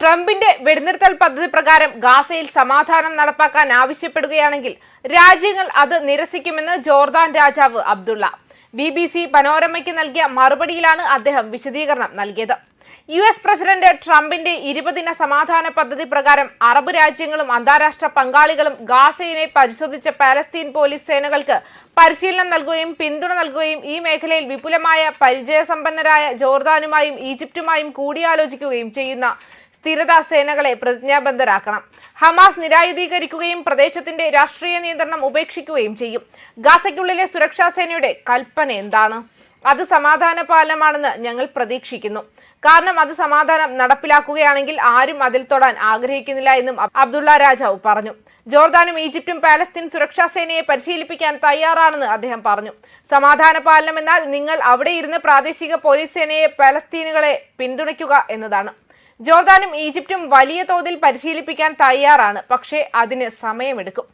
ട്രംപിന്റെ വെടിനിർത്തൽ പദ്ധതി പ്രകാരം ഗാസയിൽ സമാധാനം നടപ്പാക്കാൻ ആവശ്യപ്പെടുകയാണെങ്കിൽ രാജ്യങ്ങൾ അത് നിരസിക്കുമെന്ന് ജോർദാൻ രാജാവ് അബ്ദുള്ള. ബി ബി സി പനോരമയ്ക്ക് നൽകിയ മറുപടിയിലാണ് അദ്ദേഹം വിശദീകരണം നൽകിയത്. യു എസ് പ്രസിഡന്റ് ട്രംപിന്റെ ഇരുപതിന സമാധാന പദ്ധതി പ്രകാരം അറബ് രാജ്യങ്ങളും അന്താരാഷ്ട്ര പങ്കാളികളും ഗാസയിനെ പരിശോധിച്ച പാലസ്തീൻ പോലീസ് സേനകൾക്ക് പരിശീലനം നൽകുകയും പിന്തുണ നൽകുകയും ഈ മേഖലയിൽ വിപുലമായ പരിചയസമ്പന്നരായ ജോർദാനുമായും ഈജിപ്തുമായും കൂടിയാലോചിക്കുകയും ചെയ്യുന്ന സ്ഥിരതാ സേനകളെ പ്രതിജ്ഞാബദ്ധരാക്കണം. ഹമാസ് നിരായുധീകരിക്കുകയും പ്രദേശത്തിന്റെ രാഷ്ട്രീയ നിയന്ത്രണം ഉപേക്ഷിക്കുകയും ചെയ്യും. ഗാസയ്ക്കുള്ളിലെ സുരക്ഷാ സേനയുടെ കൽപ്പന എന്താണ്? അത് സമാധാന പാലനമാണെന്ന് ഞങ്ങൾ പ്രതീക്ഷിക്കുന്നു. കാരണം അത് സമാധാനം നടപ്പിലാക്കുകയാണെങ്കിൽ ആരും അതിൽ തൊടാൻ ആഗ്രഹിക്കുന്നില്ല എന്നും അബ്- അബ്ദുള്ള രാജാവ് പറഞ്ഞു. ജോർദാനും ഈജിപ്തും പാലസ്തീൻ സുരക്ഷാ സേനയെ പരിശീലിപ്പിക്കാൻ തയ്യാറാണെന്ന് അദ്ദേഹം പറഞ്ഞു. സമാധാന പാലനം എന്നാൽ നിങ്ങൾ അവിടെ ഇരുന്ന് പ്രാദേശിക പോലീസ് സേനയെ പാലസ്തീനുകളെ പിന്തുണയ്ക്കുക എന്നതാണ്. ജോർദാനും ഈജിപ്തും വലിയ തോതിൽ പരിശീലിപ്പിക്കാൻ തയ്യാറാണ്. പക്ഷേ അതിന് സമയമെടുക്കും.